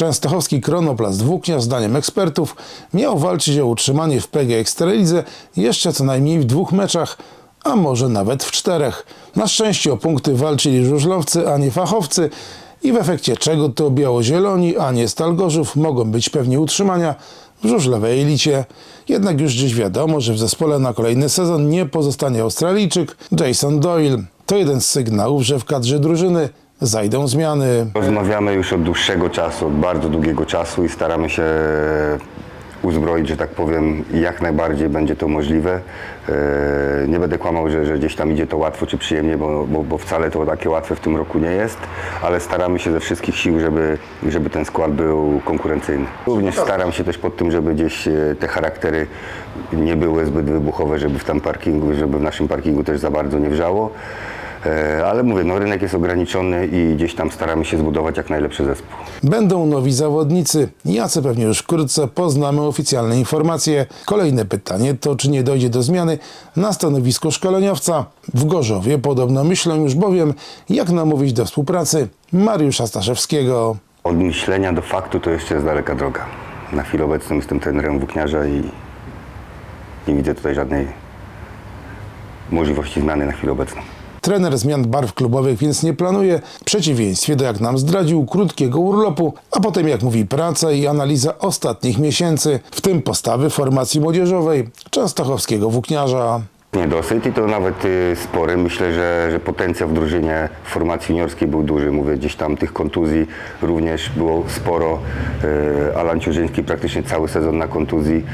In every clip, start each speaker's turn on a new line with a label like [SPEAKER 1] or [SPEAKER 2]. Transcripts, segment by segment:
[SPEAKER 1] Częstochowski Kronoplast Włóknia, zdaniem ekspertów, miał walczyć o utrzymanie w PG Ekstralidze jeszcze co najmniej w dwóch meczach, a może nawet w czterech. Na szczęście o punkty walczyli żużlowcy, a nie fachowcy i w efekcie czego to biało-zieloni, a nie Stal Gorzów mogą być pewni utrzymania w żużlowej elicie. Jednak już dziś wiadomo, że w zespole na kolejny sezon nie pozostanie Australijczyk Jason Doyle. To jeden z sygnałów, że w kadrze drużyny zajdą zmiany.
[SPEAKER 2] Rozmawiamy już od dłuższego czasu, od bardzo długiego czasu i staramy się uzbroić, że tak powiem, jak najbardziej będzie to możliwe. E, Nie będę kłamał, że, że gdzieś tam idzie to łatwo czy przyjemnie, bo, bo, bo wcale to takie łatwe w tym roku nie jest, ale staramy się ze wszystkich sił, żeby, żeby ten skład był konkurencyjny. Również staram się też pod tym, żeby gdzieś e, te charaktery nie były zbyt wybuchowe, żeby w tam parkingu, żeby w naszym parkingu też za bardzo nie wrzało. E, Ale mówię, no rynek jest ograniczony i gdzieś tam staramy się zbudować jak najlepszy zespół.
[SPEAKER 1] Będą nowi zawodnicy. Jacy pewnie już wkrótce poznamy oficjalne informacje. Kolejne pytanie to, czy nie dojdzie do zmiany na stanowisku szkoleniowca. W Gorzowie podobno myślą już bowiem, jak namówić do współpracy Mariusza Staszewskiego.
[SPEAKER 2] Od myślenia do faktu to jeszcze jest daleka droga. Na chwilę obecną jestem trenerem włókniarza i nie widzę tutaj żadnej możliwości zmiany na chwilę obecną.
[SPEAKER 1] Trener zmian barw klubowych więc nie planuje, w przeciwieństwie do, jak nam zdradził, krótkiego urlopu, a potem, jak mówi, praca i analiza ostatnich miesięcy, w tym postawy formacji młodzieżowej Częstochowskiego włókniarza.
[SPEAKER 2] Niedosyt i to nawet y, spory. Myślę, że, że potencjał w drużynie w formacji juniorskiej był duży. Mówię, gdzieś tam tych kontuzji również było sporo. Y, Alan Ciurzyński praktycznie cały sezon na kontuzji.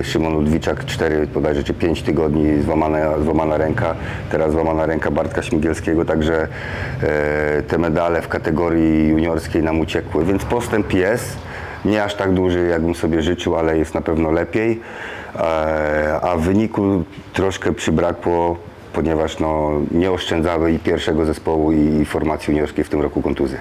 [SPEAKER 2] Y, Szymon Ludwiczak 4 bodajże czy 5 tygodni złamana, złamana ręka. Teraz złamana ręka Bartka Śmigielskiego, także te medale w kategorii juniorskiej nam uciekły. Więc postęp jest. Nie aż tak duży, jakbym sobie życzył, ale jest na pewno lepiej. E, A w wyniku troszkę przybrakło, ponieważ no, nie oszczędzały i pierwszego zespołu i formacji juniorskiej w tym roku kontuzje.